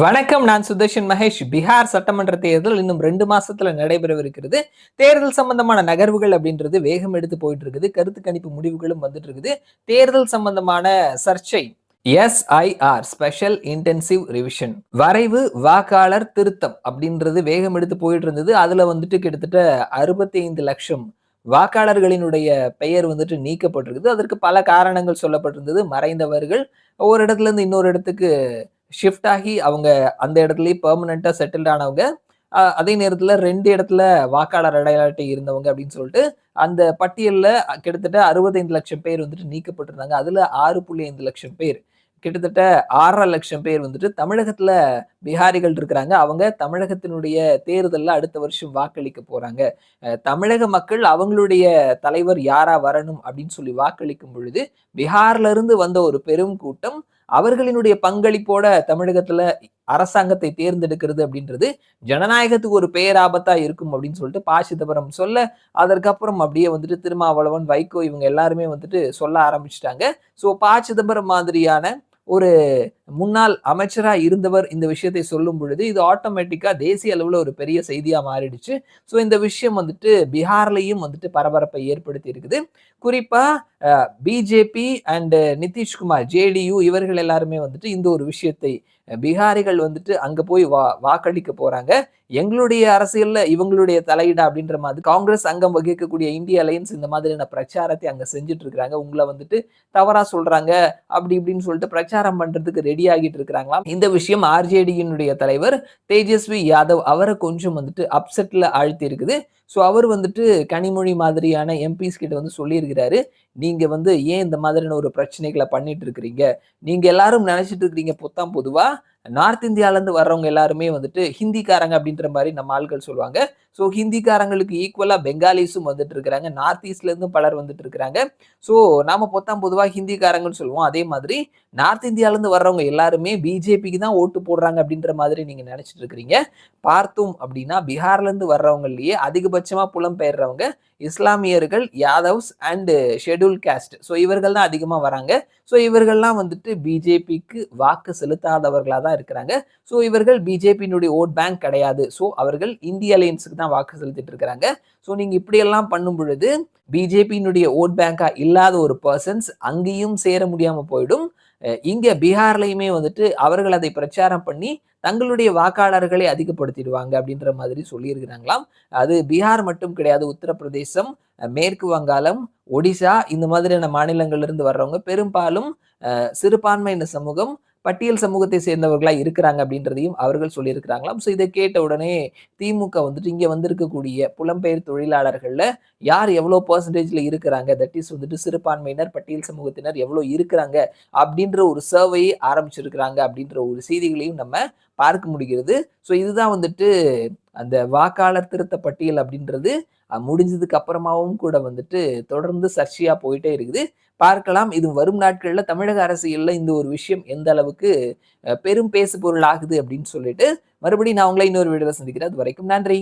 வணக்கம் நான் சுதர்ஷன் மகேஷ். பீகார் சட்டமன்ற தேர்தல் இன்னும் ரெண்டு மாசத்துல நடைபெறவிருக்கிறது. தேர்தல் சம்பந்தமான நகர்வுகள் அப்படின்றது வேகம் எடுத்து போயிட்டு இருக்குது கருத்து கணிப்பு முடிவுகளும் வந்துட்டு இருக்குது தேர்தல் சம்பந்தமான சர்ச்சை எஸ்ஐஆர் ஸ்பெஷல் இன்டென்சிவ் ரிவிஷன். வரைவு வாக்காளர் திருத்தம் அப்படின்றது வேகம் எடுத்து போயிட்டு இருந்தது அதுல வந்துட்டு கிட்டத்தட்ட அறுபத்தி ஐந்து லட்சம் வாக்காளர்களினுடைய பெயர் வந்துட்டு நீக்கப்பட்டிருக்குது. அதற்கு பல காரணங்கள் சொல்லப்பட்டிருந்தது. மறைந்தவர்கள் ஒரு இடத்துல இருந்து இன்னொரு இடத்துக்கு ஷிஃப்ட் ஆகி அவங்க அந்த இடத்துலயே பெர்மனண்டா செட்டில்ட் ஆனவங்க அதே நேரத்துல ரெண்டு இடத்துல வாக்காளர் அடையாளட்டை இருந்தவங்க அப்படின்னு சொல்லிட்டு அந்த பட்டியல்ல கிட்டத்தட்ட அறுபத்தைந்து லட்சம் பேர் வந்துட்டு நீக்கப்பட்டிருந்தாங்க. அதுல ஆறு புள்ளி ஐந்து லட்சம் பேர். கிட்டத்தட்ட ஆறரை லட்சம் பேர் வந்துட்டு தமிழகத்துல பிஹாரிகள் இருக்கிறாங்க. அவங்க தமிழகத்தினுடைய தேர்தலில் அடுத்த வருஷம் வாக்களிக்க போறாங்க. தமிழக மக்கள் அவங்களுடைய தலைவர் யாரா வரணும் அப்படின்னு சொல்லி வாக்களிக்கும் பொழுது பீகார்ல இருந்து வந்த ஒரு பெரும் கூட்டம் அவர்களினுடைய பங்களிப்போட தமிழகத்துல அரசாங்கத்தை தேர்ந்தெடுக்கிறது அப்படின்றது ஜனநாயகத்துக்கு ஒரு பேராபத்தா இருக்கும் அப்படின்னு சொல்லிட்டு பா. சிதம்பரம் சொல்ல அதற்கப்புறம் அப்படியே வந்துட்டு திருமாவளவன் வைகோ இவங்க எல்லாருமே வந்துட்டு சொல்ல ஆரம்பிச்சிட்டாங்க. ஸோ பா. சிதம்பரம் மாதிரியான ஒரு முன்னாள் அமைச்சரா இருந்தவர் இந்த விஷயத்தை சொல்லும் பொழுது இது ஆட்டோமேட்டிக்கா தேசிய அளவுல ஒரு பெரிய செய்தியா மாறிடுச்சு. ஸோ இந்த விஷயம் வந்துட்டு பீகார்லயும் வந்துட்டு பரபரப்பை ஏற்படுத்தி இருக்குது குறிப்பா பிஜேபி அண்டு நிதிஷ்குமார் ஜேடியு இவர்கள் எல்லாருமே வந்துட்டு இந்த ஒரு விஷயத்தை பீகாரிகள் வந்துட்டு அங்கே போய் வா வாக்களிக்க போகிறாங்க எங்களுடைய அரசியலில் இவங்களுடைய தலையீடா அப்படின்ற மாதிரி காங்கிரஸ் அங்கம் வகிக்கக்கூடிய இந்திய அலையன்ஸ் இந்த மாதிரியான பிரச்சாரத்தை அங்கே செஞ்சுட்டு இருக்கிறாங்க. உங்களை வந்துட்டு தவறாக சொல்கிறாங்க அப்படி இப்படின்னு சொல்லிட்டு பிரச்சாரம் பண்ணுறதுக்கு ரெடி ஆகிட்டு இருக்கிறாங்களாம். இந்த விஷயம் ஆர்ஜேடியினுடைய தலைவர் தேஜஸ்வி யாதவ் அவரை கொஞ்சம் வந்துட்டு அப்செட்டில் ஆழ்த்தி இருக்குது. ஸோ அவர் வந்துட்டு கனிமொழி மாதிரியான எம்பிஸ் கிட்ட வந்து சொல்லியிருக்கிறாரு. நீ நீங்கள் வந்து ஏன் இந்த மாதிரியான ஒரு பிரச்சனைகளை பண்ணிட்டு இருக்கிறீங்க? நீங்க எல்லாரும் நினைச்சிட்டு இருக்கிறீங்க பொத்தாம் பொதுவா? நார்த் இந்தியாவிலேருந்து வர்றவங்க எல்லாருமே வந்துட்டு ஹிந்திக்காரங்க அப்படின்ற மாதிரி நம்ம ஆள்கள் சொல்லுவாங்க. ஸோ ஹிந்திக்காரங்களுக்கு ஈக்குவலாக பெங்காலிஸும் வந்துட்டு இருக்கிறாங்க நார்த் ஈஸ்ட்லேருந்தும் பலர் வந்துட்டு இருக்கிறாங்க ஸோ நாம் பொத்தாம் பொதுவாக ஹிந்திக்காரங்கன்னு சொல்லுவோம். அதே மாதிரி நார்த் இந்தியாவிலேருந்து வர்றவங்க எல்லாருமே பிஜேபிக்கு தான் ஓட்டு போடுறாங்க அப்படின்ற மாதிரி நீங்கள் நினச்சிட்டு இருக்கிறீங்க பார்த்தோம் அப்படின்னா பீகார்லேருந்து இருந்து அதிகபட்சமாக புலம்பெயர்றவங்க இஸ்லாமியர்கள் Yadavs and schedule caste so இவர்கள் தான் அதிகமாக வராங்க. ஸோ இவர்கள்லாம் வந்துட்டு பிஜேபிக்கு வாக்கு செலுத்தாதவர்களாக தான் இருக்கிறாங்க. ஸோ இவர்கள் பிஜேபியினுடைய ஓட் பேங்க் கிடையாது. ஸோ அவர்கள் இந்திய அலையன்ஸுக்கு தான் வாக்கு செலுத்திட்டு இருக்கிறாங்க. ஸோ நீங்கள் இப்படியெல்லாம் பண்ணும் பொழுது பிஜேபியினுடைய ஓட் பேங்காக இல்லாத ஒரு பர்சன்ஸ் அங்கேயும் சேர முடியாமல் போயிடும். இங்கே பீகார்லையுமே வந்துட்டு அவர்கள் அதை பிரச்சாரம் பண்ணி தங்களுடைய வாக்காளர்களை அதிகப்படுத்திடுவாங்க அப்படின்ற மாதிரி சொல்லியிருக்கிறாங்களாம். அது பீகார் மட்டும் கிடையாது உத்தரப்பிரதேசம் மேற்கு வங்காளம் ஒடிசா இந்த மாதிரியான மாநிலங்கள்லேருந்து வர்றவங்க பெரும்பாலும் சிறுபான்மையின சமூகம் பட்டியல் சமூகத்தை சேர்ந்தவர்களா இருக்கிறாங்க அப்படின்றதையும் அவர்கள் சொல்லியிருக்கிறாங்களாம். ஸோ இதை கேட்ட உடனே திமுக வந்துட்டு இங்கே வந்திருக்கக்கூடிய புலம்பெயர் தொழிலாளர்களில் யார் எவ்வளோ பர்சன்டேஜில் இருக்கிறாங்க? தட் இஸ் வந்துட்டு சிறுபான்மையினர் பட்டியல் சமூகத்தினர் எவ்வளோ இருக்கிறாங்க? அப்படின்ற ஒரு சர்வையை ஆரம்பிச்சிருக்கிறாங்க அப்படின்ற ஒரு செய்திகளையும் நம்ம பார்க்க முடிகிறது. ஸோ இதுதான் வந்துட்டு அந்த வாக்காளர் திருத்த பட்டியல் அப்படின்றது. முடிஞ்சதுக்கு அப்புறமாவும் கூட வந்துட்டு தொடர்ந்து சர்ச்சையா போயிட்டே இருக்குது. பார்க்கலாம் இது வரும் நாட்களில் தமிழக அரசியலில் இந்த ஒரு விஷயம் எந்த அளவுக்கு பெரும் பேசு பொருள் ஆகுது அப்படின்னு சொல்லிட்டு மறுபடியும் நான் உங்களை இன்னொரு வீடியோவில் சந்திக்கிறேன். அது வரைக்கும் நன்றி.